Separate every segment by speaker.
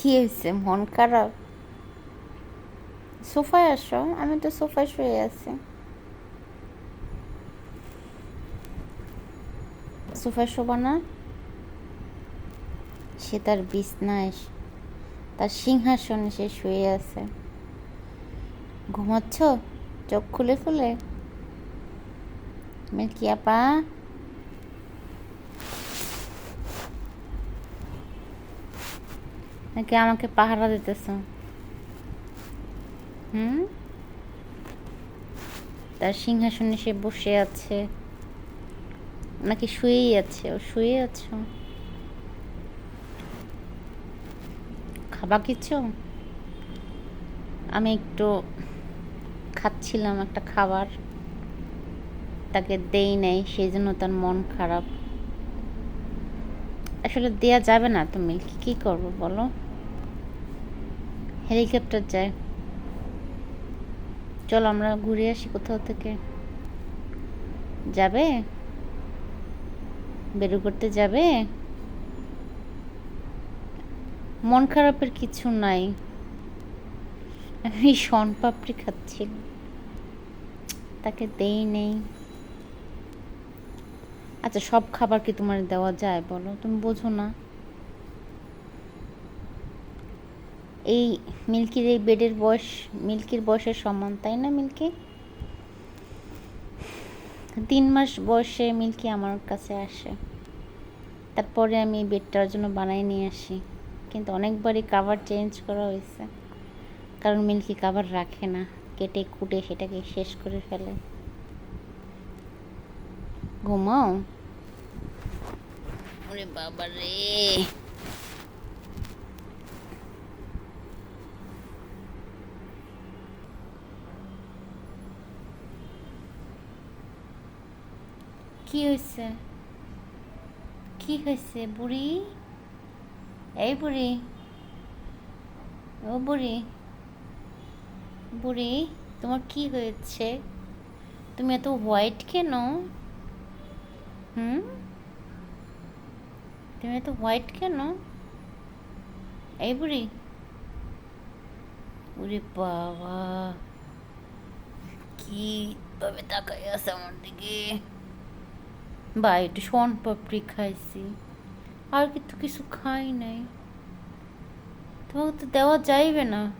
Speaker 1: কি হয়েছে মন খারাপ। সোফায় আসো, আমি তো সোফায় শুয়ে আছি। সোফায় শোবা না। সে তার বিছনায়, তার সিংহাসনে সে শুয়ে আছে। ঘুমাচ্ছ? চোখ খুলে খুলে? মিল্কি নাকি আমাকে পাহারা দিতেছ? হুম? তার সিংহাসনে সে বসে আছে। নাকি শুয়েই আছে? ও শুয়ে আছো। খাবা কিছু? আমি একটু খাচ্ছিলাম একটা খাবার। তাকে দেই নাই, সেই জন্য তার মন খারাপ। আসলে দেয়া যাবে না তুমি। কি করব বলো? হেলিকপ্টার যায়। চলো আমরা ঘুরে আসি কোথাও থেকে। যাবে? বেরু করতে যাবে? মন খারাপের কিছু নাই। আমি শন পাপড়ি খাচ্ছি। তাকে দেই নেই। আচ্ছা সব খাবার কি তোমার দেওয়া যায় বলো? তুমি বোঝো না। এই মিল্কির এই বেডের বয়স, মিল্কির বয়সের সমান, তাই না মিল্কি? তিন মাস বয়সে মিল্কি আমার কাছে আসে। তারপরে আমি বেডটার জন্য বানাই নিয়ে আসি। কিন্তু অনেকবারই কাভার চেঞ্জ করা হয়েছে। কারণ মিল্কি কাভার রাখে না। কেটে, কুটে সেটাকে শেষ করে ফেলে। ঘুমাও? ওরে বাবা রে কি হয়েছে কি হয়েছে বুড়ি এই বুড়ি ও বুড়ি বুড়ি তোমার কি হয়েছে? তুমি এত হোয়াইট কেন? হুম? তুমি এত হোয়াইট কেন? এই বুড়ি ওরে বাবা, কি ভাবে তাকাই আছে আমার দিকে? বা একটু শন, পাপড়ি খাইছি। আর কিন্তু কিছু খাই নাই। তোমাকে তো দেওয়া যাইবে না।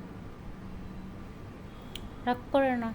Speaker 1: রাগ করে না।